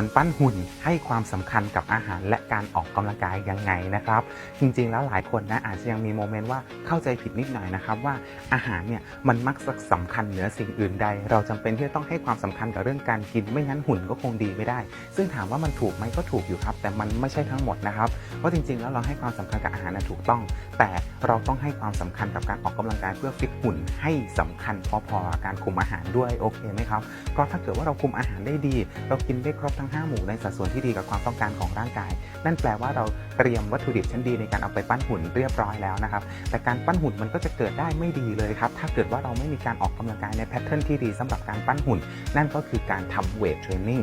คนปั้นหุ่นให้ความสำคัญกับอาหารและการออกกำลังกายยังไงนะครับ จริงๆแล้วหลายคนนะอาจจะยังมีโมเมนต์ว่าเข้าใจผิดนิดหน่อยนะครับว่าอาหารเนี่ยมันมักจะสำคัญเหนือสิ่งอื่นใด เราจำเป็นที่จะต้องให้ความสำคัญกับเรื่องการกิน ไม่งั้นหุ่นก็คงดีไม่ได้ ซึ่งถามว่ามันถูกไหมก็ถูกอยู่ครับ แต่มันไม่ใช่ทั้งหมดนะครับเพราะจริงๆ แล้วเราให้ความสำคัญกับอาหารนะถูกต้อง แต่เราต้องให้ความสำคัญกับการออกกำลังกายเพื่อฟิตหุ่นให้สำคัญพอๆกับการคุมอาหารด้วยโอเคไหมครับเพราะถ้าเกิดว่าเราคุมอาหารได้ดี เรากินได้ครบทั้ง5 หมู่ในสัดส่วนที่ดีกับความต้องการของร่างกาย นั่นแปลว่าเราเตรียมวัตถุดิบชั้นดีในการเอาไปปั้นหุ่นเรียบร้อยแล้วนะครับ แต่การปั้นหุ่นมันก็จะเกิดได้ไม่ดีเลยครับ ถ้าเกิดว่าเราไม่มีการออกกำลังกายในแพทเทิร์นที่ดีสำหรับการปั้นหุ่น นั่นก็คือการทำเวทเทรนนิ่ง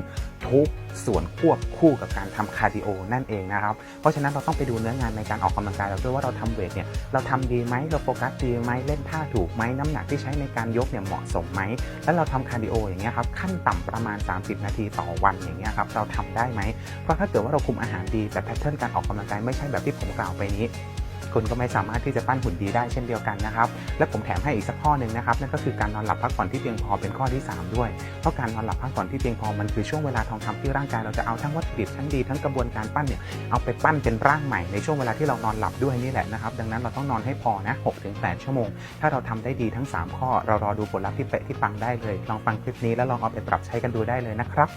ทุกส่วนควบคู่กับการทำคาร์ดิโอนั่นเองนะครับ เพราะฉะนั้นเราต้องไปดูเนื้องานในการออกกำลังกายเราด้วยว่าเราทำเวทเนี่ยเราทำดีไหมเราโฟกัสดีไหมเล่นท่าถูกไหมน้ำหนักที่ใช้ในการยกเนี่ยเหมาะสมไหมแล้วเราทำคาร์ดิโออย่างเงี้ยครับขั้นต่ำประมาณ 30 นาทีต่อวันอย่างเงี้ยครับเราทำได้ไหมเพราะถ้าเกิดว่าเราคุมอาหารดีแต่แพทเทิร์นการออกกำลังกายไม่ใช่แบบที่ผมกล่าวไปนี้คุณก็ไม่สามารถที่จะปั้นหุ่นดีได้เช่นเดียวกันนะครับ และผมแถมให้อีกสักข้อหนึ่งนะครับนั่นก็คือการนอนหลับพักผ่อนที่เพียงพอเป็นข้อที่ 3 ด้วย เพราะการนอนหลับพักผ่อนที่เพียงพอมันคือช่วงเวลาทองคำที่ร่างกายเราจะเอาทั้งวัตถุดิบชั้นดีทั้งกระบวนการปั้นเนี่ยเอาไปปั้นเป็นร่างใหม่ในช่วงเวลาที่เรานอนหลับด้วยนี่แหละนะครับ ดังนั้นเราต้องนอนให้พอนะ6-8ชั่วโมง ถ้าเราทำได้ดีทั้ง 3 ข้อ เรารอดูผลลัพธ์ที่เป๊ะที่ปังได้เลย ลองฟังคลิปนี้แล้วลองเอาไปปรับใช้กันดูได้เลยนะครับ